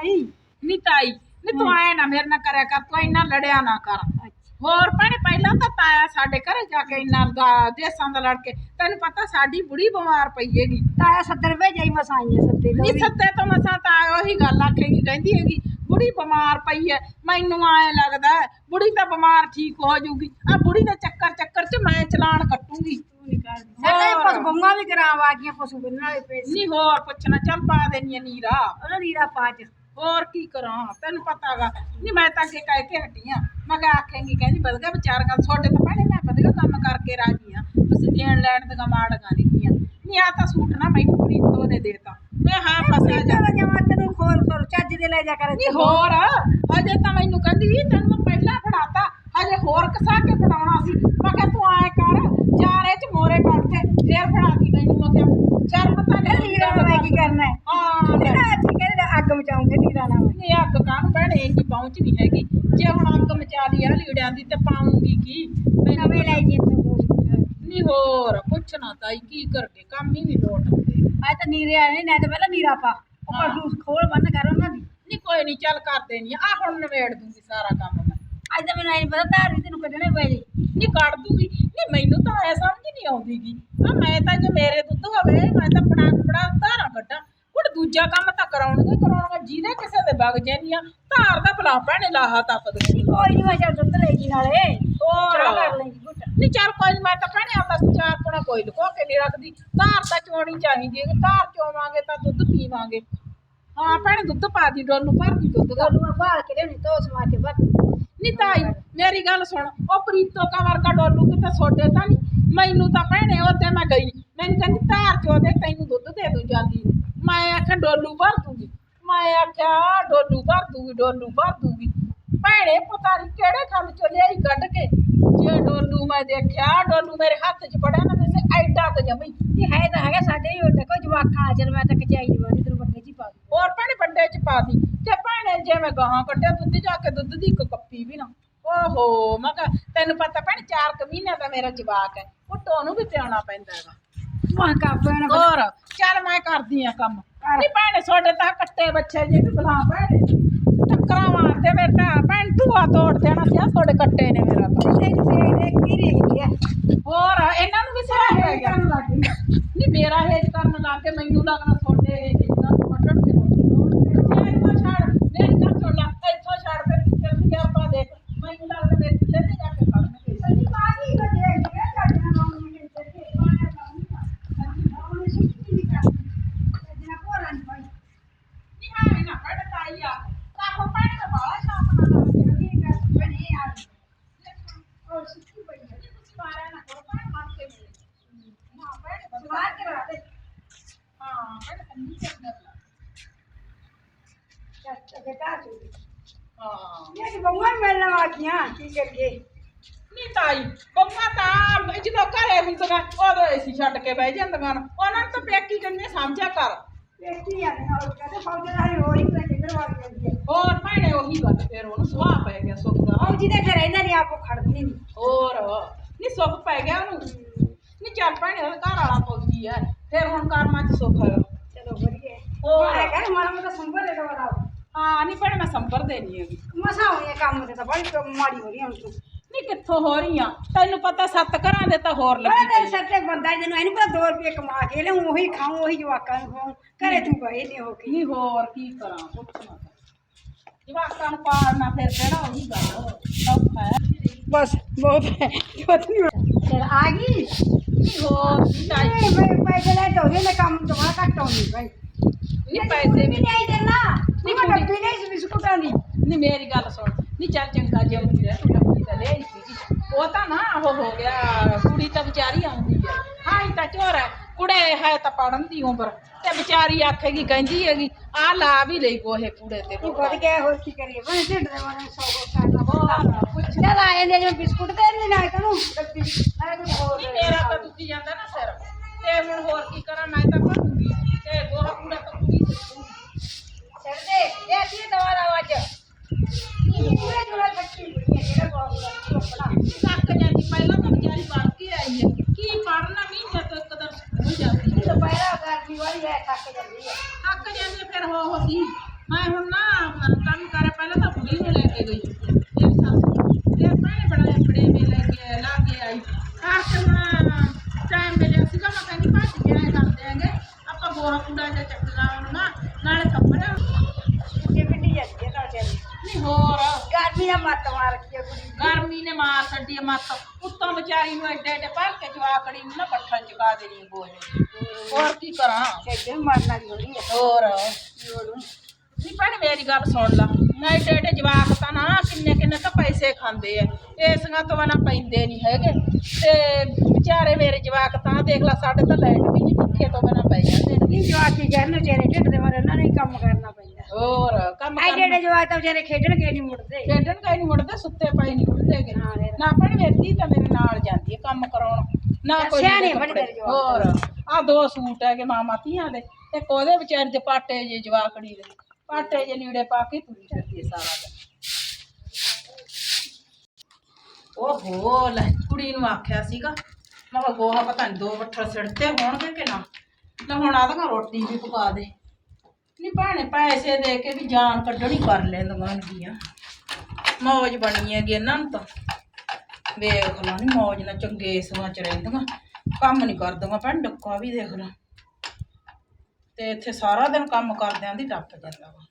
ਤਾਈ? ਨੀ ਤਾਈ ਨੀ ਤੂੰ ਆਏ ਨਾ ਮੇਰੇ ਨਾਲ ਕਰਿਆ ਕਰ ਤੂੰ ਇੰਨਾ ਲੜਿਆ ਨਾ ਕਰ। ਹੋਰ ਭੈਣੇ ਪਹਿਲਾਂ ਤਾਂ ਤਾਇਆ ਸਾਡੇ ਘਰੇ ਜਾ ਕੇ ਇੰਨਾ ਦਾ ਦੇਸਾਂ ਦਾ ਲੜ ਕੇ ਤੈਨੂੰ ਪਤਾ ਸਾਡੀ ਬੁੜੀ ਬਿਮਾਰ ਪਈ ਹੈਗੀ। ਤਾਇਆ 70 ਰੁਪਏ ਜਾਈ ਮਸਾਈਆਂ ਸੱਤੇ ਨੀ ਸੱਤੇ ਤੋਂ ਮਸਾਂ ਤਾਂ ਉਹੀ ਗੱਲ ਆਖੇਗੀ ਕਹਿੰਦੀ ਹੈਗੀ ਬੁੜੀ ਬਿਮਾਰ ਪਈ ਹੈ ਮੈਨੂੰ ਆਏ ਲੱਗਦਾ ਹੈ, ਬੁੜੀ ਤਾਂ ਬਿਮਾਰ ਠੀਕ ਹੋ ਜਾਊਗੀ। ਆ ਬੁੜੀ ਦੇ ਚੱਕਰ ਚੱਕਰ 'ਚ ਮੈਂ ਚਲਾਨ ਕੱਟੂਗੀ। ਸਾਡੇ ਹੋਰ। ਪਸ਼ੂ ਬੰਗਾ ਵੀ ਕਰਾਵਾ ਗਈਆਂ ਪਸ਼ੂ ਬੰਨਣ ਵਾਲੇ ਪੈਸੇ ਨਹੀਂ ਹੋਰ ਪੁੱਛਣਾ ਚੱਲ ਪਾ ਦੇਣੀ ਨੀਰਾ। ਉਹਨਾਂ ਨੀਰਾ ਪਾਜ ਹੋਰ ਕੀ ਕਰਾਂ? ਤੈਨੂੰ ਪਤਾਗਾ। ਨਹੀਂ ਮੈਂ ਤਾਂ ਅੱਗੇ ਕਹਿ ਕੇ ਹਟੀ ਆਂ। ਮੈਂ ਕਿਹਾ ਆਖੇਂਗੀ ਕਹਿੰਦੀ ਵਧੀਆ ਵਿਚਾਰੀਆਂ ਤੁਹਾਡੇ ਤਾਂ ਭੈਣੇ ਮੈਂ ਵਧੀਆ ਕੰਮ ਕਰਕੇ ਰਾਜੀ ਆ। ਤੁਸੀਂ ਦੇਣ ਲੈਣ ਦੀਆਂ ਮਾੜੀਆਂ ਨਹੀਂ ਨਹੀਂ ਆ ਤਾਂ ਸੂਟ ਨਾ ਮੈਨੂੰ ਪ੍ਰੀਤੋ ਨੇ ਦੇਤਾ। ਮੈਂ ਹਾਂ ਫਸਿਆ ਜਾ ਜਮਾ ਤੈਨੂੰ ਖੋਲ ਖੋਲ ਚੱਜ ਦੇ ਲੈ ਜਾ ਕਰ ਨਹੀਂ ਹੋਰ ਹਜੇ ਤਾਂ ਮੈਨੂੰ ਕਹਿੰਦੀ ਤੈਨੂੰ ਮੈਂ ਪਹਿਲਾਂ ਫੜਾਤਾ। ਹਜੇ ਹੋਰ ਕਸਾ ਕੇ ਫੜਾਉਣਾ ਸੀ। ਮੈਂ ਕਿਹਾ ਤੂੰ ਆਏ ਕਰ ਚਾਰੇ ਚ ਮੋਰੇ ਕੱਢ ਕੇ ਫੇਰ ਫੜਾ ਦੀ ਮੈਨੂੰ ਮੈਂ ਕਿਹਾ ਚੱਲ ਪਤਾ ਨਹੀਂ ਨੀਰਾ ਮੈਂ ਕੀ ਕਰਨਾ ਹੈ ਹਾਂ ਲੈ। ਇਹਦਾ ਅੱਜ ਕਹਿੰਦੇ ਅੱਗ ਮਚਾਉਂਗੇ ਨੀਰਾ ਨਾ ਮੈਂ ਨਹੀਂ ਅੱਗ ਕਾਹਨੂੰ ਭੈਣੇ ਇੰਨੀ ਪਹੁੰਚ ਨਹੀਂ ਹੈਗੀ। ਜੇ ਹੁਣ ਅੱਗ ਮਚਾ ਲਈ ਆ ਲੀੜਿਆਂ ਦੀ ਤੇ ਪਾਉਂਗੀ ਕੀ? ਮੈਨੂੰ ਨਵੇਂ ਲੈ ਜੀ ਇੱਥੋਂ ਦੋ ਸੂਟ ਨਹੀਂ ਹੋਰ ਪੁੱਛਣਾ ਤਾਈ ਕੀ ਕਰਕੇ ਕੰਮ ਹੀ ਨਹੀਂ ਲੋਟ ਆਉਂਦੇ ਤਾਂ ਨੀਰੇ ਆਏ ਨੇ ਤਾਂ ਪਹਿਲਾਂ ਨੀਰਾ ਪਾ। ਉਹ ਹਾਂ। ਖੋਲ ਬੰਦ ਕਰ ਉਹਨਾਂ ਦੀ। ਨਹੀਂ ਕੋਈ ਨਹੀਂ ਚੱਲ ਕਰ ਦੇਣੀ ਆ ਹੁਣ ਨਵੇੜ ਦੂੰਗੀ ਸਾਰਾ ਕੰਮ ਮੈਂ। ਅੱਜ ਤਾਂ ਮੈਨੂੰ ਐ ਪਤਾ ਧਾਰ ਵੀ ਤੈਨੂੰ ਕੱਢਣੇ ਪਏ ਜੀ। ਨਹੀਂ ਕੱਢ ਦੂੰਗੀ। ਨਹੀਂ ਮੈਨੂੰ ਤਾਂ ਐ ਸਮਝ ਨਹੀਂ ਆਉਂਦੀਗੀ ਆ ਮੈਂ ਤਾਂ ਜੇ ਮੇਰੇ ਦੁੱਧ ਹੋਵੇ ਮੈਂ ਤਾਂ ਫੜਾ ਫੜਾ ਧਾਰਾਂ ਕੱਢਾਂ। ਹੁਣ ਦੂਜਾ ਕੰਮ ਤਾਂ ਕਰਾਉਣਗੇ ਕਰਾਉਣਗੇ ਜਿਹਦੇ ਕਿਸੇ ਦੇ ਵਗ ਜਾਂਦੀਆਂ ਧਾਰ ਦਾ ਭਲਾ ਭੈਣੇ ਲਾਹਾ ਤੱਕ ਦੇ ਕੋਈ ਨਹੀਂ ਮੈਂ ਚੱਲ ਦੁੱਧ ਲੈ ਜੀ ਨਾਲੇ। ਹੋਰ। ਚਾਹ ਕਰ ਲੈਂਗੀ ਘੁੱਟ। ਨਹੀਂ ਚੱਲ ਕੋਈ ਨੀ, ਮੈਂ ਤਾਂ ਭੈਣੇ ਆਪਦਾ ਚਾਰ ਕੋਣਾ ਕੋਈ ਲੁਕੋ ਕੇ ਨਹੀਂ ਰੱਖਦੀ। ਧਾਰ ਤਾਂ ਚੋਣੀ ਚਾਹੀਦੀ ਹੈ ਧਾਰ ਚੋਵਾਂਗੇ ਤਾਂ ਦੁੱਧ ਪੀਵਾਂਗੇ। ਹਾਂ ਭੈਣੇ ਦੁੱਧ ਪਾ ਦੀ ਡੋਲੂ ਭਰ ਦੀ ਦੁੱਧ ਦਾ। ਤੁਹਾਨੂੰ ਮੈਂ ਬਾਹਰ ਕੇ ਲਿਆਉਣੀ ਤੋ ਸਮਾ ਕੇ ਬਸ ਨਹੀਂ ਤਾਈ ਮੇਰੀ ਗੱਲ ਸੁਣ ਉਹ ਪ੍ਰੀਤੋ ਕਾ ਵਰਗਾ ਡੋਲੂ ਕਿਤੇ ਸੋਡੇ ਤਾਂ ਨਹੀਂ? ਮੈਨੂੰ ਤਾਂ ਭੈਣੇ ਉੱਤੇ ਮੈਂ ਗਈ ਮੈਨੂੰ ਕਹਿੰਦੀ ਧਾਰ ਚੋ ਦੇ ਤੈਨੂੰ ਦੁੱਧ ਦੇ ਦੂੰ ਜਾਂਦੀ। ਮੈਂ ਆਖਿਆ ਡੋਲੂ ਭਰ ਦੂੰਗੀ। ਮੈਂ ਆਖਿਆ ਡੋਲੂ ਭਰ ਦੂੰਗੀ ਡੋਲੂ ਭਰ ਦੂੰਗੀ। ਭੈਣੇ ਪਤਾ ਨਹੀਂ ਕਿਹੜੇ ਖੰਡ ਚੋਂ ਲਿਆਈ ਕੱਢ ਕੇ। ਜੇ ਡੋਲੂ ਮੈਂ ਦੇਖਿਆ ਡੋਲੂ ਮੇਰੇ ਹੱਥ 'ਚ ਪੜਿਆ ਨਾ ਤੇ ਐਡਾ ਕੁ ਜਮੀ। ਇਹ ਹੈ ਤਾਂ ਹੈਗਾ ਸਾਡੇ ਹੀ ਉੱਤੇ ਕੋਈ ਜਵਾਕਾਂ ਆ ਚਲ ਮੈਂ ਤਾਂ ਕਚਾਈ ਵਾਰੀ ਤੈਨੂੰ ਵੱਡੇ ਹੋਰ ਭੈਣੇ ਵੱਡੇ 'ਚ ਪਾ ਦੀ। ਤੇ ਭੈਣੇ ਜੇ ਮੈਂ ਗਾਹਾਂ ਕੱਢਿਆ ਦੁੱਧ ਜਾ ਕੇ ਦੁੱਧ ਦੀ ਇੱਕ ਕੱਪੀ ਵੀ ਨਾ। ਓਹੋ ਮੈਂ ਕਿਹਾ ਤੈਨੂੰ ਪਤਾ ਭੈਣੇ ਚਾਰ ਕੁ ਮਹੀਨਿਆਂ ਦਾ ਮੇਰਾ ਜਵਾਕ ਹੈ। ਪੁੱਟੋ ਨੂੰ ਵੀ ਪਿਆਉਣਾ ਪੈਂਦਾ ਹੈਗਾ। ਮਾਂ ਕਾਪੇ ਨਾ ਹੋਰ ਚੱਲ ਮੈਂ ਕਰਦੀ ਆ ਕੰਮ। ਨਹੀਂ ਭੈਣੇ ਤੁਹਾਡੇ ਤਾਂ ਕੱਟੇ ਬੱਚੇ ਜੇ ਵੀ ਬੁਲਾ ਭੈਣੇ। ਟੱਕਰਾਂ ਮਾਰਦੇ ਮੇਰੇ ਤਾਂ। ਭੈਣ ਧੂਆ ਤੋੜ ਦੇਣਾ ਸੀ ਤੁਹਾਡੇ ਕੱਟੇ ਨੇ ਮੇਰਾ ਤਾਂ। ਹੋਰ ਇਹਨਾਂ ਨੂੰ ਵੀ ਸਿਰਾ ਪੈ ਗਿਆ। ਨਹੀਂ ਮੇਰਾ ਹੇਜ ਕਰਨ ਲੱਗ ਕੇ ਮੈਨੂੰ ਲੱਗਦਾ ਤੁਹਾਡੇ ਹੇਜ ਦਾ ਕੱਟਣ ਕੇ ਹੋਣੀ ਇੱਥੋਂ ਛੱਡ ਮੇਰੀ ਗੱਲ ਸੁਣ ਲੈ ਇੱਥੋਂ ਛੱਡ ਤੇ ਚੱਲ ਗਿਆ ਆਪਾਂ ਦੇਖ ਮੈਨੂੰ ਲੱਗਦਾ ਮੇਰੇ ਚੁੱਲ੍ਹੇ ਤੇ ਜਾ ਕੇ ਖੜਨਗੇ ਸਹੀ ਬਾਜੀ ਹੋ ਜਾਏਗੀ ਸਾਡੇ ਨਾਲ ਮਾਂ ਨੂੰ ਮਿਲ ਕੇ ਪਾਣਾ ਪਾਉਂਗਾ ਸੱਜੀ ਮਾਂ ਨੂੰ ਸੁੱਤੀ ਨਹੀਂ ਕਰ ਸੱਜਣਾ ਕੋਰਾਂ ਨਹੀਂ ਪਾਈ ਨਹੀਂ ਹਾਂ ਨਾ ਬੜਾ ਤਾਈ ਆ ਕਾਹੋ ਪੈਣ ਦਾ ਬਾਲਾ ਸ਼ਾਮ ਨਾਲ ਲੱਗਦਾ ਇਹ ਕਰ ਬਣੇ ਆ ਔਰ ਸੁੱਤੀ ਪਈ ਹੈ ਤੁਸੀਂ ਮਾਰਿਆ ਨਾ ਕਰੋ ਪੈਣ ਮਾਰ ਕੇ ਮਿਲੇ ਹਾਂ ਪੈਣ ਬਸ ਬਾਹਰ ਕਰਾ ਦੇ ਹਾਂ ਪੈਣ ਕੰਨੀ ਚੱਲਦਾ ਚੱਲ ਤੇ ਕਾ ਚੂ ਹਾਂ ਇਹ ਬੰਗਾਂ ਮਿਲਣ ਆ ਗਈਆਂ ਕੀ ਕਰੀਏ ਨਹੀਂ ਤਾਈ ਬੰਮਾ ਤਾਂ ਜਦੋਂ ਘਰੇ ਹੁੰਦੀਆਂ ਉਦੋਂ ਏਸੀ ਛੱਡ ਕੇ ਬਹਿ ਜਾਂਦੀਆਂ ਨੇ। ਉਹਨਾਂ ਨੂੰ ਤਾਂ ਪੇਕੀ ਕੰਨੇ ਸਮਝਿਆ ਕਰ ਵੇਖੀ ਆ ਨਾ ਉਹ ਕਹਿੰਦੇ ਫੌਜ ਦਾ ਹੋ ਹੀ ਤੇ ਕਿਧਰ ਵਾਲੀ ਜਾਂਦੀ ਹੈ ਹੋਰ ਭੈਣੇ ਉਹੀ ਗੱਲ ਫਿਰ ਉਹਨੂੰ ਸੁਆਹ ਪੈ ਗਿਆ ਸੁੱਖ ਦਾ। ਫੌਜੀ ਦੇ ਘਰ ਇਹਨਾਂ ਨੇ ਆਪੋ ਖੜਦੀ ਨਹੀਂ ਹੋਰ ਨਹੀਂ ਸੁੱਖ ਪੈ ਗਿਆ ਉਹਨੂੰ। ਨਹੀਂ ਚੱਲ ਭੈਣੇ ਉਹਦਾ ਘਰ ਵਾਲਾ ਫੌਜੀ ਹੈ ਫਿਰ ਹੁਣ ਕਰਮਾਂ ਚ ਸੁੱਖ ਹੈ ਚਲੋ ਵਧੀਆ। ਹੋਰ। ਹੋਰ ਹੈਗਾ ਨਾ ਮਾੜਾ ਮੋਟਾ ਸੰਭਲ ਲੈ ਦਵਾ ਦਾ ਹਾਂ ਨਹੀਂ ਭੈਣੇ ਮੈਂ ਸੰਭਰ ਦੇਣੀ ਹੈਗੀ। ਮਸਾ ਹੋਣੀ ਕੰਮ ਤੇ ਤਾਂ ਬੜੀ ਮਾੜੀ ਹੋ ਰਹੀ ਹੁਣ ਤੂੰ। ਨਹੀਂ ਕਿੱਥੋਂ ਹੋ ਰਹੀਆਂ? ਤੈਨੂੰ ਪਤਾ ਸੱਤ ਘਰਾਂ ਦੇ ਤਾਂ ਹੋਰ ਬੜਾ ਲੱਗੀ ਤੇਰੇ ਪਈ। ਸਿਰ ਤੇ ਬੰਦਾ ਜਿਹਨੂੰ ਇਹਨੂੰ ਪਤਾ 2 ਰੁਪਏ ਕਮਾ ਕੇ ਲਿਆਉਂ ਉਹੀ ਖਾਉਂ ਉਹੀ ਜਵਾਕਾਂ ਨੂੰ ਖਵਾਉਂ ਘਰੇ ਤੂੰ ਗਏ ਨਹੀਂ ਹੋ ਕੇ। ਨਹੀਂ ਹੋਰ ਕੀ ਕਰਾਂ ਪੁੱਛਣਾ ਤਾਂ। ਜਵਾਕਾਂ ਨੂੰ ਪਾਲਣਾ ਫਿਰ ਕਿਹੜਾ ਉਹੀ ਗੱਲ ਸੌਖਾ ਹੈ। ਬਸ ਬਹੁਤ ਹੈ ਬਹੁਤ ਨਹੀਂ ਚਲ ਆ ਗਈ? ਨਹੀਂ ਹੋਰ ਕੀ ਚਾਹੀਦਾ? ਨਹੀਂ ਮੈਂ ਪੈਸੇ ਲੈ ਦੋ ਨੇ ਕੰਮ ਤੋਂ ਬੜਾ ਘੱਟ ਆਉਂਦੀ ਭਾਈ। ਨਹੀਂ ਪੈਸੇ ਵੀ ਨਹੀਂ। ਆਈ ਦੇਣਾ ਨਹੀਂ ਨਹੀਂ ਮੈਂ ਕੁੜੀ- ਡੱਬੀ ਨਹੀਂ ਬਿਸਕੁਟਾਂ ਦੀ। ਨਹੀਂ ਮੇਰੀ ਗੱਲ ਸੁਣ। ਨਹੀਂ ਚੱਲ ਚੰਗਾ ਜੇ ਹੁੰਦੀ ਰਹਿ ਤੂੰ ਡੱਬੀ ਤਾਂ ਲੈ ਸੀਗੀ ਉਹ ਤਾਂ ਨਾ ਉਹ ਹੋ ਗਿਆ ਕੁੜੀ ਤਾਂ ਵਿਚਾਰੀ ਆਉਂਦੀ ਹੈ ਹਾਂ ਇਹ ਤਾਂ ਚੋਰ ਹੈ ਕੁੜੇ ਹੈ ਤਾਂ ਪੜਨ ਦੀ ਉਮਰ ਤੇ ਵਿਚਾਰੀ ਆਖੇਗੀ ਕਹਿੰਦੀ ਹੈਗੀ ਆ ਲਾ ਵੀ ਲਈ ਕੋਹੇ ਕੂੜੇ ਤੇ ਤੂੰ ਵਧ ਗਿਆ ਹੋਰ ਕੀ ਕਰੀਏ ਬਣ ਢਿੱਡ ਦੇ ਮਾਰੇ ਸੌ ਕੋ ਕਰਨਾ ਹੋਰ ਪੁੱਛ ਲੈ ਆਏ ਨੇ ਜਿਵੇਂ ਬਿਸਕੁਟ ਦੇ ਨਹੀਂ ਨਾ ਤੈਨੂੰ ਡੱਬੀ ਮੈਂ ਕੁਝ ਹੋਰ ਨਹੀਂ ਮੇਰਾ ਤਾਂ ਦੁੱਖੀ ਜਾਂਦਾ ਨਾ ਸਿਰ ਤੇ ਹੁਣ ਹੋਰ ਕੀ ਕਰਾਂ ਮੈਂ ਤਾਂ ਭਰੂੰਗੀ ਤੇ ਗੋਹਾ ਕੂੜਾ ਤਾਂ ਕੁੜੀ ਸਿੱਟੂਗੀ ਛੱਡ ਦੇ ਇਹ ਕੀ ਦਵਾ ਦਾ ਅੱਜ ਪੂਰੇ ਜੁੜਾ ਖੱਟੀ ਜਿਹੜਾ ਬਹੁਤ ਆਪਣਾ ਥੱਕ ਜਾਂਦੀ ਪਹਿਲਾਂ ਤਾਂ ਵਿਚਾਰੀ ਪੜ ਕੇ ਆਈ ਹੈ ਕੀ ਪੜਨਾ ਮਹੀਨੇ ਤੋਂ ਇੱਕ ਦਿਨ ਸਕੂਲ ਜਾਂਦੀ ਹੈ ਦੁਪਹਿਰਾ ਗਰਮੀ ਵਾਲੀ ਹੈ ਥੱਕ ਜਾਂਦੀ ਹੈ ਥੱਕ ਜਾਂਦੀ ਫਿਰ ਹੋ ਹੋ ਸੀ ਮੈਂ ਹੁਣ ਨਾ ਨਾਲ ਕੰਮ ਕਰੇ ਪਹਿਲਾਂ ਤਾਂ ਬੁੜੀ ਨੂੰ ਲੈ ਕੇ ਗਈ ਇਹ ਸੱਸ ਤੇ ਭੈਣੇ ਬੜਾ ਫੜੇ ਮੇ ਲੈ ਕੇ ਲਾ ਕੇ ਆਈ ਆਹ ਤੇ ਹੁਣ ਟਾਈਮ ਮਿਲਿਆ ਸੀਗਾ ਮੈਂ ਕਹਿੰਦੀ ਭੱਜ ਕੇ ਆਏ ਕਰਦੇ ਆਂਗੇ ਆਪਾਂ ਗੋਹਾ ਕੂੜਾ ਜਿਹਾ ਚੱਕਣਾ ਆਉਣਾ ਨਾਲੇ ਕੱਪੜੇ ਕਿ ਪਿੰਡੀ ਜਾਂਦੀ ਹੈ ਤਾਂ ਚੱਲੀ ਨਹੀਂ ਹੋਰ ਗਰਮੀ ਦਾ ਮੱਤ ਮਾਰ ਰੱਖੀ ਹੈ ਕੁੜੀ ਗਰਮੀ ਨੇ ਮਾਰ ਛੱਡੀ ਆ ਮੱਤ ਉੱਤੋਂ ਵਿਚਾਰੀ ਨੂੰ ਐਡੇ ਐਡੇ ਭਰ ਕੇ ਜਵਾਕੜੀ ਨੂੰ ਨਾ ਪੱਠਾ ਚਕਾ ਦੇਣੀ ਬੋਝ ਹੋਰ ਕੀ ਕਰਾਂ? ਕਿੱਥੇ ਮਰਨਾ ਹੋਣੀ ਹੈ ਹੋਰ? ਨਹੀਂ ਭੈਣੇ ਮੇਰੀ ਗੱਲ ਸੁਣ ਲਾ। ਨਾ ਏਡੇ ਏਡੇ ਜਵਾਕ ਤਾਂ ਨਾ ਕਿੰਨੇ ਕਿੰਨੇ ਤਾਂ ਪੈਸੇ ਖਾਂਦੇ ਆ। ਇਸਆਂ ਤੋਂ ਬਿਨਾਂ ਪੈਂਦੇ ਨਹੀਂ ਹੈਗੇ। ਤੇ ਵਿਚਾਰੇ ਮੇਰੇ ਜਵਾਕ ਤਾਂ ਦੇਖ ਲਾ ਸਾਡੇ ਤਾਂ ਲਾਈਟ ਵੀ ਨਹੀਂ ਪੱਖੇ ਤੋਂ ਬਿਨਾਂ ਪੈ ਜਾਂਦੇ ਨੇ। ਨਹੀਂ ਜਵਾਕ ਕੀ ਕਰਨ ਵਿਚਾਰੇ ਢਿੱਡ ਦੇ ਮਾਰੇ ਉਹਨਾਂ ਨੇ ਹੀ ਕੰਮ ਕਰਨਾ ਹੋਰ ਕੰਮ ਆਈ ਕਰਨਾ। ਜਿਹੜੇ ਜਵਾਕ ਤਾਂ ਵਿਚਾਰੇ ਖੇਡਣ ਗਏ ਨਹੀਂ ਮੁੜਦੇ। ਖੇਡਣ ਕਈ ਨਹੀਂ ਮੁੜਦੇ ਸੁੱਤੇ ਪਏ ਨਹੀਂ ਉੱਠਦੇ ਹਾਂ ਫਿਰ। ਨਾ ਭੈਣੇ ਮੇਰੀ ਤਾਂ ਮੇਰੇ ਨਾਲ ਜਾਂਦੀ ਹੈ ਕੰਮ ਕਰਾਉਣ। ਨਾ ਕੋਈ ਸਿਆਣੇ ਲੀੜੇ ਬੜੇ ਕੱਪੜੇ। ਤੇਰੇ ਜਵਾਕ। ਹੋਰ ਆ ਦੋ ਸੂਟ ਹੈਗੇ ਮਾਮਾ ਧੀਆਂ ਦੇ। ਇੱਕ ਉਹਦੇ ਵਿਚਾਰੇ ਦੇ ਪਾਟੇ ਜੇ ਜਵਾਕੜੀ ਦੇ। ਪਾਟੇ ਜੇ ਲੀੜੇ ਪਾ ਕੇ ਤੁਰੀ ਫਿਰਦੀ ਹੈ ਸਾਰਾ ਦਿਨ। ਓਹੋ ਲੈ ਕੁੜੀ ਨੂੰ ਆਖਿਆ ਸੀਗਾ। ਮੈਂ ਕਿਹਾ ਗੋਹਾ ਪਤਾ ਨਹੀਂ ਦੋ ਬੱਠਲ ਸਿੜਤੇ ਹੋਣਗੇ ਕਿ ਨਾ। ਲੈ ਹੁਣ ਆਦਾ ਰੋਟੀ ਵੀ ਪਕਾ ਦੇ। ਨਹੀਂ ਭਾਣੇ, ਪੈਸੇ ਦੇ ਕੇ ਵੀ ਜਾਨ ਕੱਢਣੀ ਕਰ ਲੈਂਦੀਆਂ ਗੀਆਂ ਮੌਜ ਬਣੀ ਹੈਗੀ ਇਹਨਾਂ ਨੂੰ ਤਾਂ। ਵੇਖ ਲਾ ਨੀ ਮੌਜ ਨਾਲ ਚੰਗੇ ਸਮਾਂ ਚ ਰਹਿੰਦੀਆਂ। ਕੰਮ ਨਹੀਂ ਕਰਦੀਆਂ ਭੈਣ, ਡੱਕਾ ਵੀ ਦੇਖ ਲਾ। ਤੇ ਇੱਥੇ ਸਾਰਾ ਦਿਨ ਕੰਮ ਕਰਦਿਆਂ ਦੀ ਟੱਪ ਜਾਂਦਾ ਵਾ।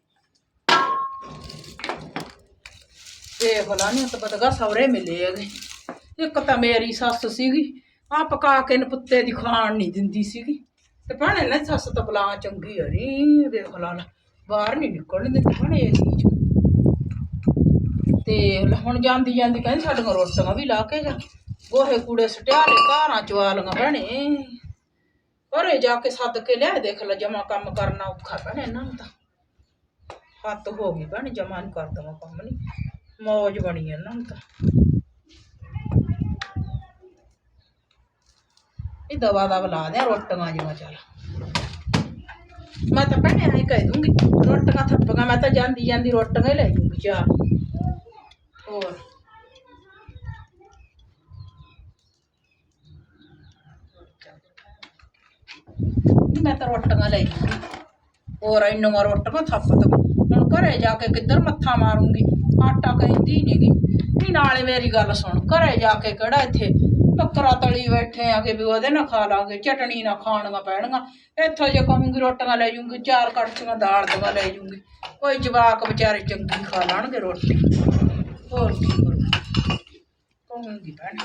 ਵੇਖ ਲਾ ਨੀ ਤਾਂ ਬਦਗਾ ਸਵਰੇ ਮਿਲੇ ਹੈਗੇ। ਇੱਕ ਤਾਂ ਮੇਰੀ ਸੱਸ ਸੀਗੀ ਆ ਪਕਾ ਕੇ ਪੁੱਤੇ ਦੀ ਖਾਣ ਨਹੀਂ ਦਿੰਦੀ ਸੀਗੀ। ਤੇ ਭੈਣੇ ਨਾ ਸੱਸ ਤਾਂ ਬਲਾ ਚੰਗੀ ਹਰੀ ਵੇਖ ਲਾ ਲਾ, ਬਾਹਰ ਨਹੀਂ ਨਿਕਲਣ ਦਿੰਦੀ ਭੈਣੇ ਇਹ ਚੀਜ਼ ਤੇ ਲੈ ਹੁਣ ਜਾਂਦੀ ਜਾਂਦੀ ਕਹਿੰਦੀ ਸਾਡੀਆਂ ਰੋਟੀਆਂ ਵੀ ਲਾ ਕੇ ਜਾ, ਗੋਹੇ ਕੂੜੇ ਸਟਿਆ ਲੈ ਘਾਰਾਂ ਚਵਾ ਲੀਆਂ ਭੈਣੇ। ਘਰੇ ਜਾ ਕੇ ਸੱਦ ਕੇ ਲਿਆ ਦੇਖ ਲੈ ਜਮਾ ਕੰਮ ਕਰਨਾ ਔਖਾ ਭੈਣੇ ਇਹਨਾਂ ਨੂੰ ਤਾਂ। ਹੱਥ ਹੋ ਗਈ ਭੈਣੇ ਜਮਾ ਨਹੀਂ ਦੇਵਾਂ ਕੰਮ ਨਹੀਂ ਮੌਜ ਬਣੀ ਇਹਨਾਂ ਨੂੰ ਤਾਂ। ਇਹ ਦਵਾ ਦਾ ਬਲਾ ਦੇ ਰੋਟੀਆਂ ਜਿਹਾ ਚੱਲ। ਮੈਂ ਤਾਂ ਭੈਣੇ ਐਂ ਕਹਿ ਦੂੰਗੀ, ਰੋਟੀਆਂ ਥੱਪੀਆਂ, ਮੈਂ ਤਾਂ ਜਾਂਦੀ ਜਾਂਦੀ ਰੋਟੀਆਂ ਹੀ ਲੈ ਜੂੰਗੀ ਚਾਰ ਹੋਰ? ਮੈਂ ਤਾਂ ਰੋਟੀਆਂ ਲੈ ਜੂੰਗੀ। ਹੋਰ ਇੰਨੀਆਂ ਰੋਟੀਆਂ ਥੱਪ ਤਾ ਹੁਣ ਘਰੇ ਜਾ ਕੇ ਕਿੱਧਰ ਮੱਥਾ ਮਾਰੂੰਗੀ? ਆਟਾ ਕਹਿੰਦੀ ਨਹੀਂਗੀ ਨਹੀਂ, ਨਾਲੇ ਮੇਰੀ ਗੱਲ ਸੁਣ, ਘਰੇ ਜਾ ਕੇ ਕਿਹੜਾ ਇੱਥੇ ਬੱਕਰਾ ਤਲੀ ਬੈਠੇ ਆ ਕਿ ਵੀ ਉਹਦੇ ਨਾਲ ਖਾ ਲਾਂਗੇ, ਚਟਣੀ ਨਾਲ ਖਾਣੀਆਂ ਪੈਣਗੀਆਂ। ਇੱਥੋਂ ਜੇ ਕਹੂੰਗੀ ਰੋਟੀਆਂ ਲੈ ਜੂੰਗੀ, ਚਾਰ ਕੜਛੀਆਂ ਦਾਲ ਦਵਾ ਲੈ ਜੂੰਗੀ, ਕੋਈ ਜਵਾਕ ਵਿਚਾਰੇ ਚੰਗੀ ਖਾ ਲੈਣਗੇ ਰੋਟੀ। ਹੋਰ ਕੀ ਕਰੂ ਕਹੂੰਗੀ ਭੈਣ?